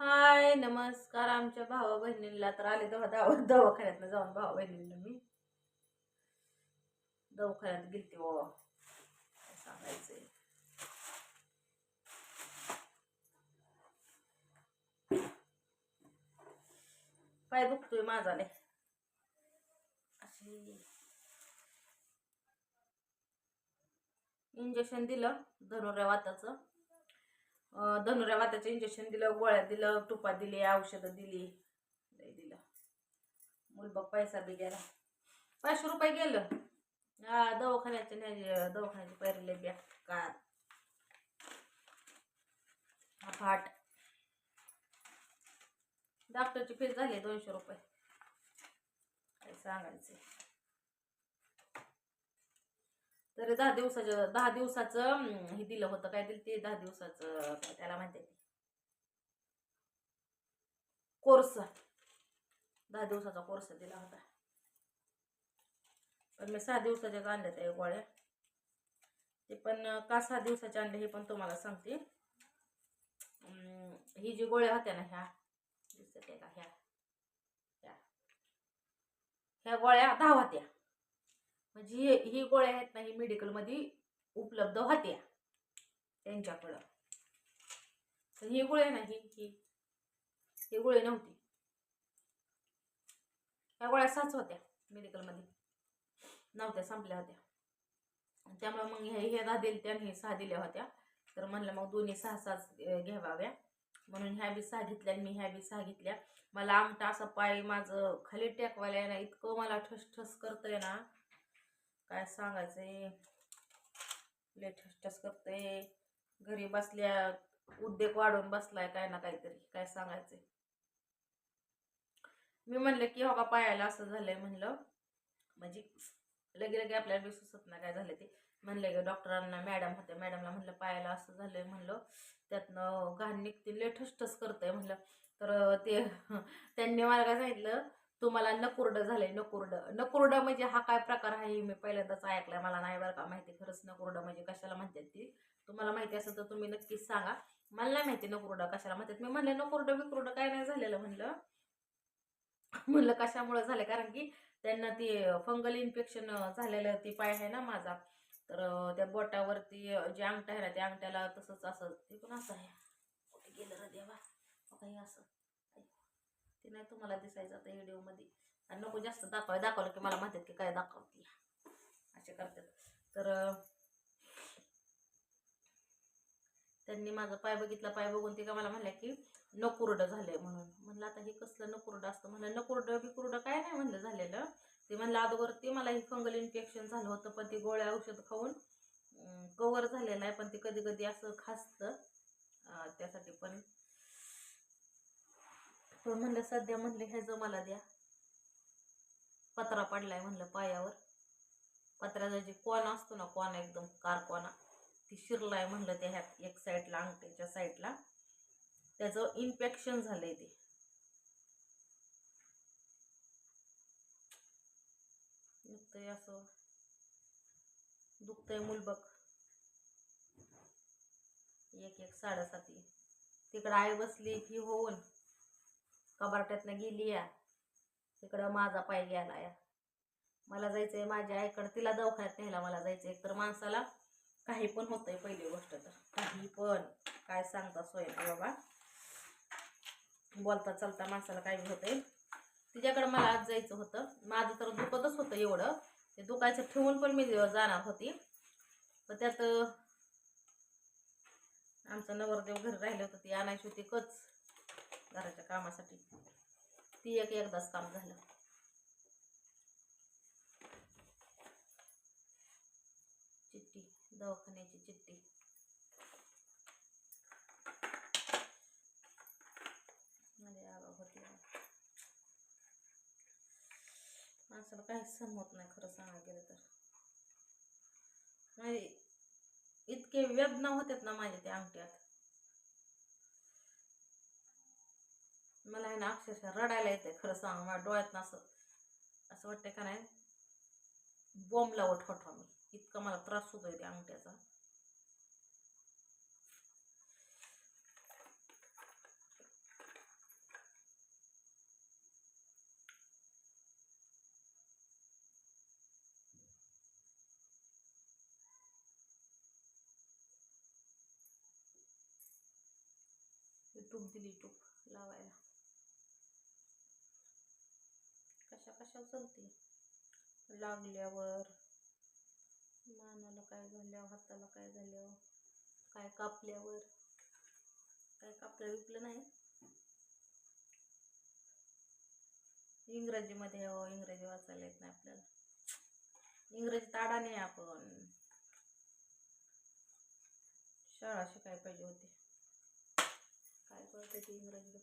हाय नमस्कार. आमच्या भावा बहिणीला तर आले तेव्हा दवा दवाखान्यात जाऊन भावा बहिणीला मी. दवाखान्यात गेलते बाबा. सांगायचंय. पाय दुखतोय माझा लय इंजेक्शन दिलं धनुर्या वाताचं. धनुऱ्या धनुर्या वाताचं इंजेक्शन दिलं गोळ्या दिलं तुपा दिली औषधं दिली. नाही दिलं. मुलबाग पैसा बी गेला. पाचशे रुपये गेलं. हा दवाखान्याचे नाही दवाखान्याचे पैरले बी का फाट. डॉक्टरची फीस झाली दोनशे रुपये. काय सांगायचं तर दहा दिवसाचं दहा दिवसाचं हे दिलं होतं. काय दिलं ते दहा दिवसाचं त्याला माहिती आहे. कोर्स. दहा दिवसाचा कोर्स दिला होता. पण मी सहा दिवसाच्याच आणल्या त्या गोळ्या. ते पण का सहा दिवसाचे आणले हे पण तुम्हाला सांगते. अं, ही जी गोळ्या होत्या ना ह्या दिसत आहे का ह्या? ह्या. ह्या गोळ्या दहा होत्या. म्हणजे ही ही गोळ्या आहेत ना ही मेडिकलमध्ये उपलब्ध होत्या त्यांच्याकडं. तर ही गोळ्या आहे ना ही ही ही गोळी नव्हती. ह्या गोळ्या साच होत्या मेडिकलमध्ये नव्हत्या संपल्या होत्या. त्यामुळे मग ह्या हे दहा दिल्या आणि सहा दिल्या होत्या. तर म्हणलं मग दोन्ही सहा सहा घ्यावाव्या. म्हणून ह्या बी सहा घेतल्या आणि मी ह्या बी सहा घेतल्या. मला आमटा असा पाय माझं खाली टेकवायला आहे ना इतकं मला ठस ठस करतंय ना. काय सांगायचंय? लय करतंय. घरी बसल्या उद्योग वाढून बसलाय काय ना काहीतरी. काय सांगायचंय? मी म्हणलं की हो का पायाला असं झालंय म्हणलं. म्हणजे लगे लगे आपल्याला बी सुचत नाही काय झालं ते. म्हणले की डॉक्टरांना मॅडम होत्या. मॅडमला म्हणलं पायाला असं झालंय म्हणलं. त्यातनं घाण निघते लेठस्टच करतंय म्हणलं. तर ते त्यांनी मला काय सांगितलं तुम्हाला नकुर्ड झालंय नकुर्ड. नकुर्ड म्हणजे हा काय प्रकार आहे मी पहिल्यांदाच ऐकलाय. मला नाही बरं का माहिती खरंच नकुर्ड म्हणजे कशाला म्हणतात ती. तुम्हाला माहिती असेल तर तुम्ही नक्कीच सांगा. मला नाही माहिती नकुर्ड कशाला म्हणतात. मी म्हणलं नकुर्ड बिकुर्ड काय नाही झालेलं म्हणलं. म्हणलं कशामुळे झालं कारण की त्यांना ते फंगल इन्फेक्शन झालेलं ती पाय आहे ना माझा. तर त्या बोटावरती जे अंगठा आहे ना त्या अंगठ्याला तसंच असं ते पण असं आहे. कुठे गेलं रे देवा? काही असं. ते नाही तुम्हाला दिसायचं आता व्हिडिओमध्ये. आणि नको जास्त दाखवाय दाखवलं की मला माहिती की काय दाखवते. असे करतात. तर त्यांनी माझा पाय बघितला पाय बघून ते का मला म्हणल्या की नकुर्ड झालंय म्हणून. म्हणलं आता हे कसलं नकुर्ड असतं? म्हणलं नकुर्ड बिकुर्ड काय नाही म्हणलं झालेलं. ते म्हणलं अगोदर ते मला हे फंगल इन्फेक्शन झालं होतं पण ते गोळ्या औषध खाऊन कवर झालेलं आहे. पण ते कधी कधी असं खासतं. त्यासाठी पण पण म्हणलं सध्या म्हणलं ह्याचं मला द्या. पत्रा पडलाय म्हणलं पायावर. पत्र्याचा जे कोण असतो ना कोण एकदम कारकोना ती शिरलाय म्हणलं त्या ह्यात एक साईडला अंगठ्याच्या साईडला. त्याचं इन्फेक्शन झालंय ते. दुखतंय असं. दुखतंय मुलबक. एक एक साडेसाती. तिकडं आई बसली की होऊन कबारट्यातनं गेली या. तिकडं माझा पाय गेला या. मला जायचंय माझ्या आईकडं. तिला दवाखान्यात न्यायला मला जायचं एक तर माणसाला काही पण होतंय पहिली गोष्ट तर. काही पण. काय सांगता सोय बाबा. बोलता चालता माणसाला काही होतंय. तिच्याकडं मला आज जायचं होतं. माझं तर दुखतच होतं एवढं. ते दुखायचं ठेवून पण मी जाणार होती. पण त्यात आमचं नवरदेव घरी राहिलं होतं. ती आणायची होती कच. घराच्या कामासाठी. ती एक एकदाच काम झालं. चिठ्ठी दवाखान्याची चिठ्ठी. होती. माणसाला काहीच सहन होत नाही खरं सांगायला गेलं तर. नाही इतके वेदना होतात ना माझ्या त्या अंगठ्यात. मला आहे ना अक्षरशः रडायला येते खरं सांग मला डोळ्यातनं असं असं वाटतंय का नाही? बॉम्ब लावत होतो मी. इतका मला त्रास होतो त्या अंगठ्याचा. टूप दिली टूप लावायला. कशा कशा चलते? लागल्यावर. मानाला काय झाल्यावर हाताला काय झाल्यावर काय कापल्यावर. काय कापलं विकलं नाही. इंग्रजीमध्ये हो इंग्रजी वाचायला येत नाही आपल्याला. इंग्रजी ताडा नाही आपण. शाळा शिकायला पाहिजे होती. काय करते ती इंग्रजी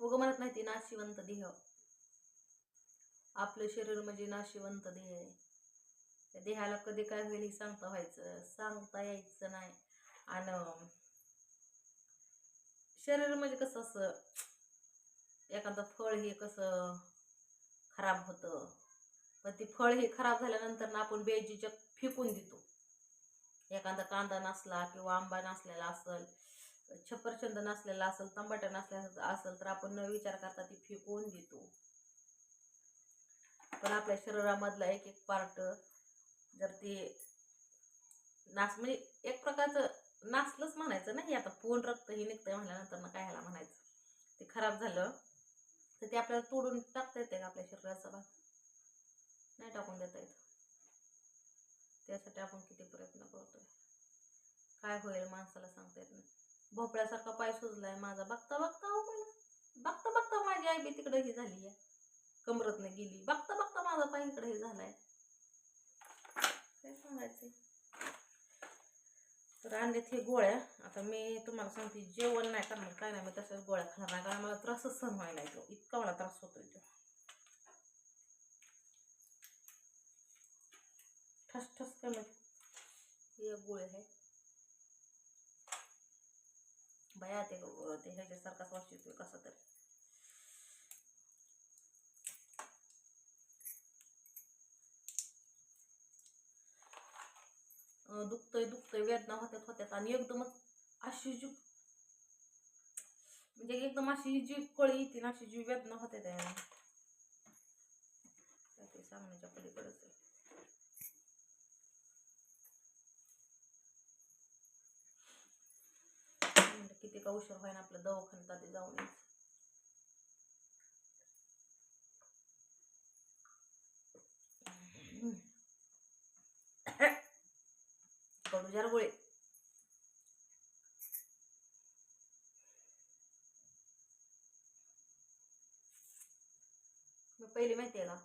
उगं म्हणत नाही ती नाशिवंत देह. आपलं शरीर म्हणजे नाशिवंत देह आहे. त्या देहाला कधी काय होईल हे सांगता व्हायचं सांगता यायचं नाही. आणि शरीर म्हणजे कसं असं एखादं फळ हे कसं खराब होतं. पण ते फळ हे खराब झाल्यानंतर ना आपण बेजीच्या फेकून देतो. एखादा कांदा नसला किंवा आंबा नसलेला असल छप्परचंद नसलेला असेल तंबाट्या नसलेला असेल तर आपण न विचार करता ती फेकून देतो. पण आपल्या शरीरामधला एक एक पार्ट जर ते नास म्हणजे एक प्रकारचं नासलंच म्हणायचं नाही आता पूर्ण रक्त हे निघतंय म्हणल्यानंतर ना काय ह्याला म्हणायचं? ते खराब झालं तर ते आपल्याला तोडून टाकता येते का आपल्या शरीराचा भाग? नाही टाकून देता येत. त्यासाठी आपण किती प्रयत्न करतोय? काय होईल माणसाला सांगता येत नाही. भोपळ्यासारखा पाय सुजलाय माझा. बघता बघता हो मला. बघता बघता माझी आई बी तिकडे ही झाली आहे. कमरतनं गेली. बघता बघता माझा पाय इकडे हे झालाय. काय सांगायचं तर आणलेत हे गोळ्या. आता मी तुम्हाला सांगते जेवण नाही करणार काय नाही. मी तशाच गोळ्या खाणार नाही. कारण मला त्रासच सहन व्हायला येतो इतका मला त्रास होतोय तो. ठस ठस कमी हे गोळ्या आहे. भया ते ते ह्याच्यासारखाच वास येतोय कसा तरी. अं, दुखतंय वेदना होत्यात होत्यात. आणि एकदमच अशी जी म्हणजे एकदम अशी जी कळी येते ना अशी जी वेदना होते त्या. सांगण्याच्या पलीकडेच आहे म्हणलं किती का उशीर होईन आपलं दवाखान्यात आधी जाऊन यायचं. कडू जार गोळे. पहिली माहिती आहे का?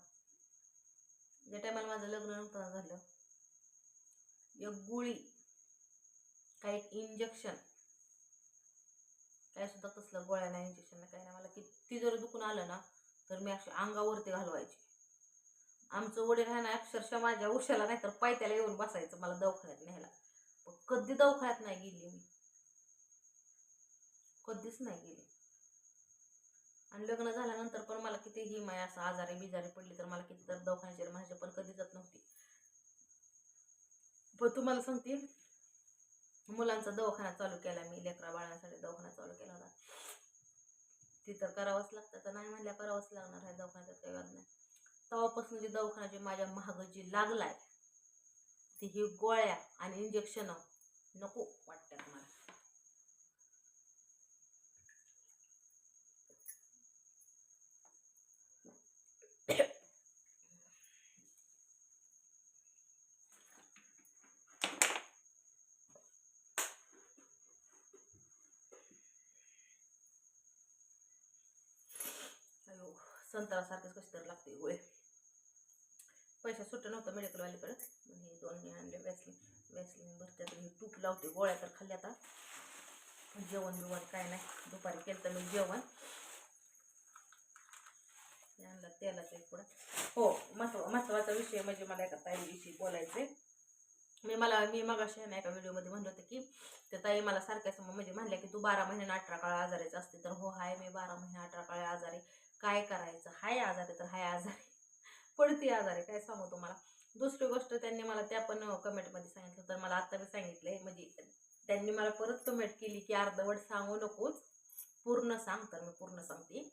ज्या टायमाला माझं लग्न नव्हतं झालं एक गोळी काही एक इंजेक्शन काय सुद्धा तसलं गोळ्या नाही इंजेक्शन काय नाही. मला किती जर दुखून आलं ना तर मी अक्षर अंगावरती घालवायची. आमचं वडील आहे ना अक्षरशः माझ्या उशाला नाही तर पायथ्याला येऊन बसायचं मला दवाखान्यात न्यायला. पण कधी दवाखान्यात नाही गेली मी. कधीच नाही गेली. आणि लग्न झाल्यानंतर पण मला किती ही माय असं आजारी बिजारी पडली तर मला किती तर दवाखान्याचे म्हणायचे पण कधी जात नव्हती. पण तुम्हाला सांगते मुलांचा दवाखाना चालू केला मी लेकरा बाळांसाठी दवाखाना चालू केला होता. ती तर करावंच लागतं. तर नाही म्हणल्या करावंच लागणार आहे दवाखान्यात काही वाद नाही. तेव्हापासून जी दवाखाना जी माझ्या महाग जी लागलाय ती ही गोळ्या आणि इंजेक्शन नको वाटतात मला अयो संत्रासारखेच कशी तर लागते गोळे पैसा सुट्ट नव्हतं मेडिकलवालीकडं हे दोन आणले वॅसलिन वॅसलिन भरत्या तर मी तूप लावते गोळ्या तर खाल्ल्या आता. जेवण बिवण काय नाही. दुपारी केलं तर मी जेवण. हे आणलं तेलाचं एक पुढं हो महत्त्व महत्त्वाचा विषय म्हणजे मला एका ताईविषयी बोलायचे मी मला मी मगाशी ना एका व्हिडिओमध्ये म्हणलं होतं की त्या ताई मला सारख्या समोर म्हणजे म्हणल्या की तू बारा महिने अठरा काळ आजारीच असते. तर हो हाय मी बारा महिने अठरा काळ आजारी. काय करायचं? हाय आजारी तर हाय आजारी. पडते आजारी काय सांगू तुम्हाला? दुसरी गोष्ट त्यांनी मला त्या पण कमेंटमध्ये सांगितलं तर मला आत्ता मी सांगितलंय. म्हणजे त्यांनी मला परत कमेंट केली की अर्धवट सांगू नकोच. पूर्ण सांग तर मी पूर्ण सांगते.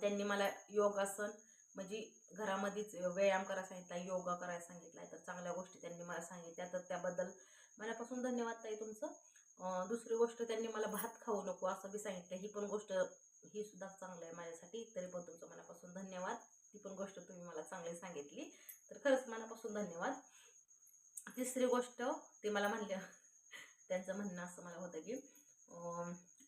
त्यांनी मला योगासन म्हणजे घरामध्येच व्यायाम करायला सांगितला योगा करायला सांगितला तर चांगल्या गोष्टी त्यांनी मला सांगितल्या. तर त्याबद्दल मनापासून धन्यवाद ताई तुमचं. दुसरी गोष्ट त्यांनी मला भात खाऊ नको असं बी सांगितलं. ही पण गोष्ट ही सुद्धा चांगलं आहे माझ्यासाठी. तरी पण तुमचं मनापासून धन्यवाद. ती पण गोष्ट तुम्ही मला चांगली सांगितली. तर खरंच मनापासून धन्यवाद. तिसरी गोष्ट ते मला म्हणलं त्यांचं म्हणणं असं मला होतं की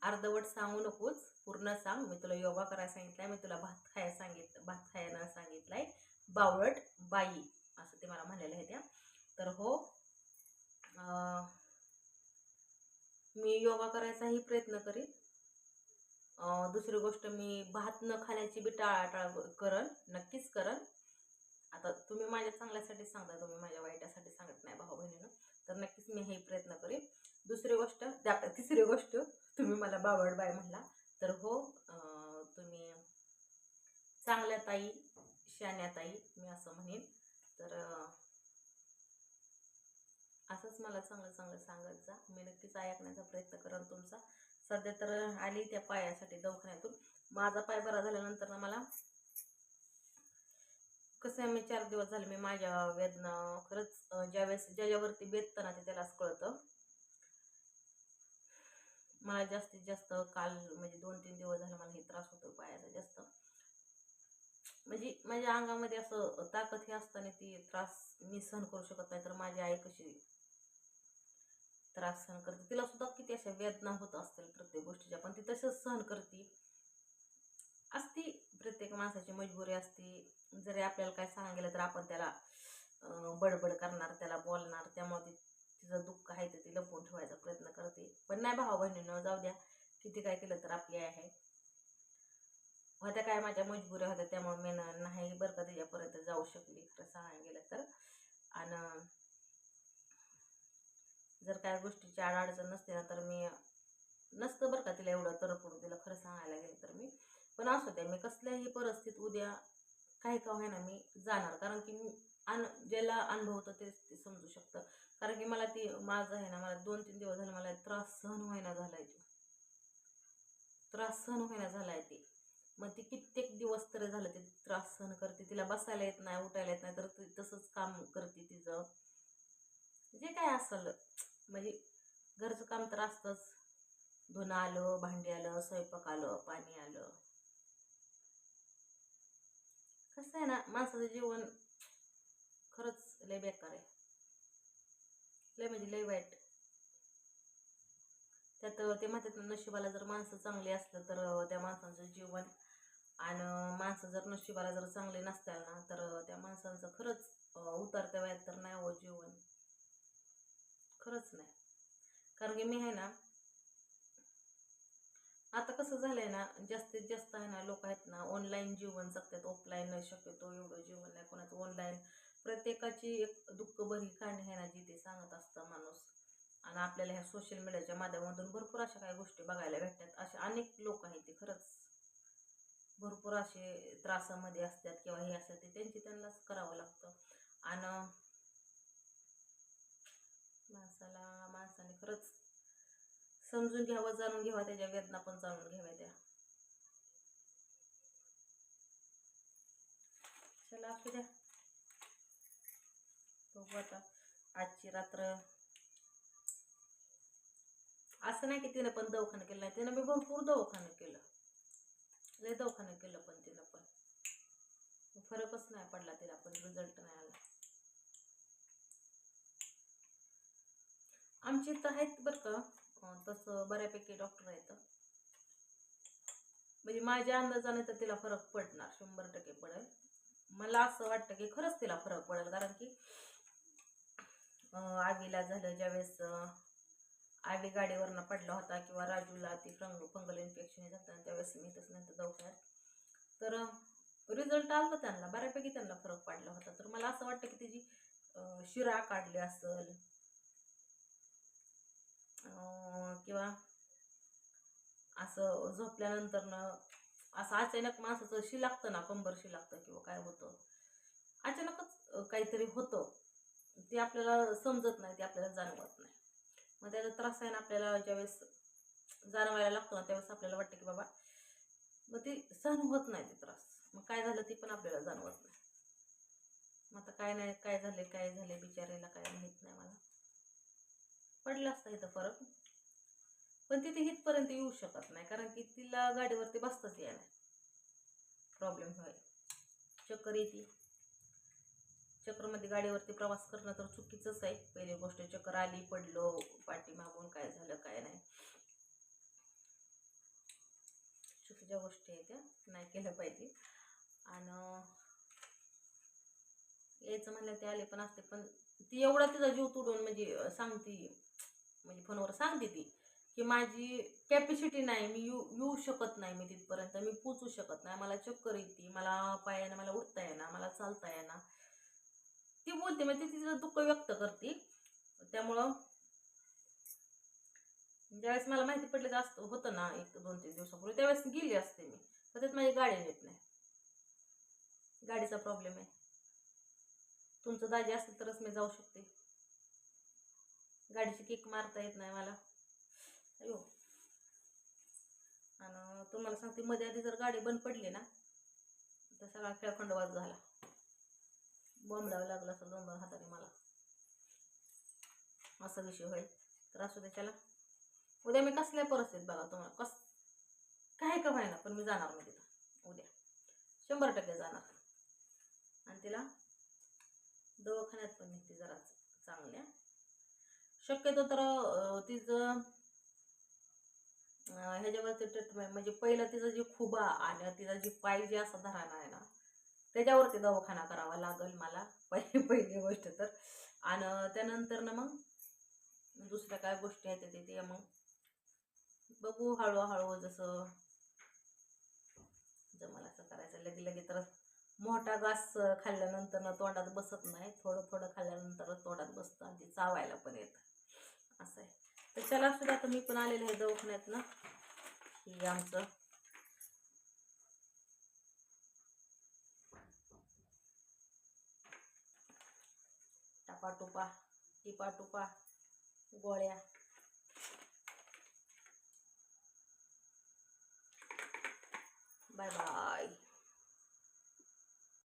अर्धवट सांगू नकोच पूर्ण सांग. मी तुला योगा करायला सांगितलाय मी तुला भात खायला सांगितलं भात खायला सांगितलाय. बावळट बाई असं ते मला म्हणलेलं आहे त्या तर हो मी योगा करायचाही प्रयत्न करीन. दुसरी गोष्ट मी भात न खाण्याची बी टाळाटाळ करन नक्कीच करन आता तुम्ही माझ्या चांगल्यासाठी सांगता तुम्ही माझ्या वाईटासाठी सांगत नाही भाऊ बहिणीनं. तर नक्कीच मी हे प्रयत्न करेन. दुसरी गोष्ट त्या तिसरी गोष्ट तुम्ही मला बावड बाय म्हणला. तर हो तुम्ही चांगल्या ताई शान्या ताई मी असं म्हणेन. तर असंच मला चांगलं चांगलं सांगत जा. मी नक्कीच ऐकण्याचा प्रयत्न करेन तुमचा. सध्या तर आली त्या पायासाठी दवाखान्यातून. माझा पाय बरा झाल्यानंतर ना मला कसं आहे मी चार दिवस झाले मी माझ्या वेदना खरंच ज्यावेळेस ज्याच्यावरती बेततं ना ते त्यालाच कळतं. मला जास्तीत जास्त काल म्हणजे दोन तीन दिवस झाले मला हे त्रास होतो पायाचा जास्त. म्हणजे माझ्या अंगामध्ये असं ताकद हे असताना ती त्रास मी सहन करू शकत नाही तर माझी आई कशी त्रास सहन करते. तिला सुद्धा किती अशा वेदना होत असतील प्रत्येक गोष्टीच्या पण ती तसंच सहन करते. असती प्रत्येक माणसाची मजबुरी असते. जरी आपल्याला काय सांगितलं तर आपण त्याला बडबड करणार त्याला बोलणार. त्यामुळे ती तिचं दुःख आहे तर ती लपवून ठेवायचा प्रयत्न करते. पण नाही भाऊ बहिणीनं जाऊ द्या. किती काय केलं तर आपली आहे. होत्या काय माझ्या मजबुऱ्या होत्या त्यामुळे मी नाही बरं का त्याच्यापर्यंत जाऊ शकली खरं सांगायला गेलं तर. आणि जर काय गोष्टीची अडचण नसते ना तर मी नसतं बरं का तिला एवढं तरपडू तिला खरं सांगायला गेलं तर मी. पण असू द्या मी कसल्याही परिस्थितीत उद्या काही का होईना मी जाणार. कारण की मी अन ज्याला अनुभवतं तेच ते समजू शकतं. कारण की मला ती माझं आहे ना मला दोन तीन दिवस झाले मला त्रास सहन होईना झालाय तो. त्रास सहन होईना झालाय ते. मग ती कित्येक दिवस तरी झालं ते त्रास सहन करते. तिला बसायला येत नाही उठायला येत नाही तर ती तसंच काम करते तिचं. जे काय असेल. म्हणजे घरचं काम तर असतंच. धुणं आलं भांडी आलं स्वयंपाक आलं पाणी आलं. कसं आहे ना माणसाचं जीवन खरंच लय बेकार आहे. लय म्हणजे लय वाईट. त्यात ते म्हणतात नशिबाला जर माणसं चांगली असलं तर त्या माणसाचं जीवन आणि माणसं जर नशिबाला जर चांगले नसतील ना तर त्या माणसांचं खरंच उतरत्या वयात तर नाही हो जीवन. खरंच नाही. कारण की मी आहे ना आता कसं झालंय ना जास्तीत जास्त आहे ना लोक आहेत ना ऑनलाईन जीवन जगतात ऑफलाईन शक्यतो एवढं जीवन नाही कोणाचं ऑनलाईन प्रत्येकाची एक दुःख बरी कहाणी आहे ना जी ते सांगत असतं माणूस. आणि आपल्याला ह्या सोशल मीडियाच्या माध्यमातून भरपूर अशा काही गोष्टी बघायला भेटतात. असे अनेक लोक आहेत ते खरंच. भरपूर असे त्रासामध्ये असतात किंवा हे असतात ते त्यांची त्यांनाच करावं लागतं. आणि माणसाला माणसाने खरंच समजून घ्यावं जाणून घ्यावा त्याच्या वेदना पण जाणून घ्याव्या त्या. चला असू द्या. बघू आता आजची रात्र. असं नाही की तिनं पण दवाखानं केलं नाही तिनं मी भरपूर दवाखानं केलं. लय दवाखानं केलं पण तिनं पण. फरकच नाही पडला तिला पण रिझल्ट नाही आला. आमचे इथं आहेत बरं का. तसं बऱ्यापैकी डॉक्टर आहेत. म्हणजे माझ्या अंदाजाने तर तिला फरक पडणार शंभर टक्के पडेल. मला असं वाटतं की खरंच तिला फरक पडेल कारण की आगीला आवीला झालं ज्यावेळेस आवी गाडीवरनं पडला होता किंवा राजूला ती फंग फंगल इन्फेक्शन झालं त्यावेळेस मी तसं नंतर दवाखान्यात. तर रिझल्ट आला त्यांना बऱ्यापैकी त्यांना फरक पडला होता. तर मला असं वाटतं की तिची शिरा काढली असेल किंवा असं झोपल्यानंतरनं असं अचानक माणसाचं शी लागतं ना कंबर शी लागतं किंवा काय होतं. अचानकच काहीतरी होतं. ते आपल्याला समजत नाही ते आपल्याला जाणवत नाही. मग त्याचा त्रास आहे ना आपल्याला ज्यावेळेस जाणवायला लागतो ना त्यावेळेस आपल्याला वाटतं की बाबा मग ते सहन होत नाही ते त्रास. मग काय झालं ते पण आपल्याला जाणवत नाही. मग आता काय नाही काय झाले काय झाले बिचारायला काय माहीत नाही मला. पडला असता इथं फरक. पण तिथे इथपर्यंत येऊ शकत नाही कारण की तिला गाडीवरती बसताच येणार प्रॉब्लेम होईल. चक्कर येते चक्करमध्ये गाडीवरती प्रवास करणं तर चुकीचंच आहे. पहिली गोष्ट चक्कर आली पडलो पाठी मागून काय झालं काय नाही. चुकीच्या गोष्टी आहेत त्या नाही केलं पाहिजे. आणि यायचं म्हणलं ते आले पण असते पण ती एवढा तिचा जीव तुडून म्हणजे सांगती म्हणजे फोनवर सांगते ती की माझी कॅपॅसिटी नाही मी येऊ येऊ शकत नाही मी तिथपर्यंत मी पोचू शकत नाही. मला चक्कर येते मला पायानं मला उठता येणार मला चालता येणार ती बोलते म्हणजे ती तिचं दुःख व्यक्त करते. त्यामुळं ज्यावेळेस मला माहिती पडलं जास्त होतं ना एक दोन तीन दिवसापूर्वी त्यावेळेस गेली असते मी. तर त्यात माझी गाडी नीट नाही. गाडीचा प्रॉब्लेम आहे. तुमचं दाजी असेल तरच मी जाऊ शकते. गाडीची किक मारता येत नाही मला. अयो. आणि तुम्हाला सांगते मध्ये आधी जर गाडी बंद पडली ना तर सगळा खेळखंडवाद झाला. बोंबडावं लागलं असं दोन दोन हाताने मला. असा विषय होईल. तर असू दे त्याला उद्या मी कसल्या परिस्थितीत बघा तुम्हाला कस काय का व्हायना पण मी जाणार मी तिथं. उद्या. शंभर टक्के जाणार. आणि तिला दवाखान्यात पण निघते जरा चांगल्या. शक्यतो तर तिचं ह्याच्यावरती ट्रीटमेंट म्हणजे पहिलं तिचं जे खुबा आणि तिचा जे पाय जे असा धराणा आहे ना त्याच्यावरती दवाखाना करावा लागेल मला. पहिली पहिली गोष्ट तर. आणि त्यानंतर ना मग दुसऱ्या काय गोष्टी आहेत ते मग बघू हळूहळू जसं जमलं असं करायचं लगे लगे तर मोठा घास खाल्ल्यानंतर ना तोंडात बसत नाही. थोडं थोडं खाल्ल्यानंतर तोंडात बसतं आणि ते चावायला पण येतं. असं आहे. तर चला सुद्धा आता मी पण आलेलं आहे दवाखान्यात ना हे आमचं. टापाटोपा टिपाटोपा गोळ्या. Bye bye.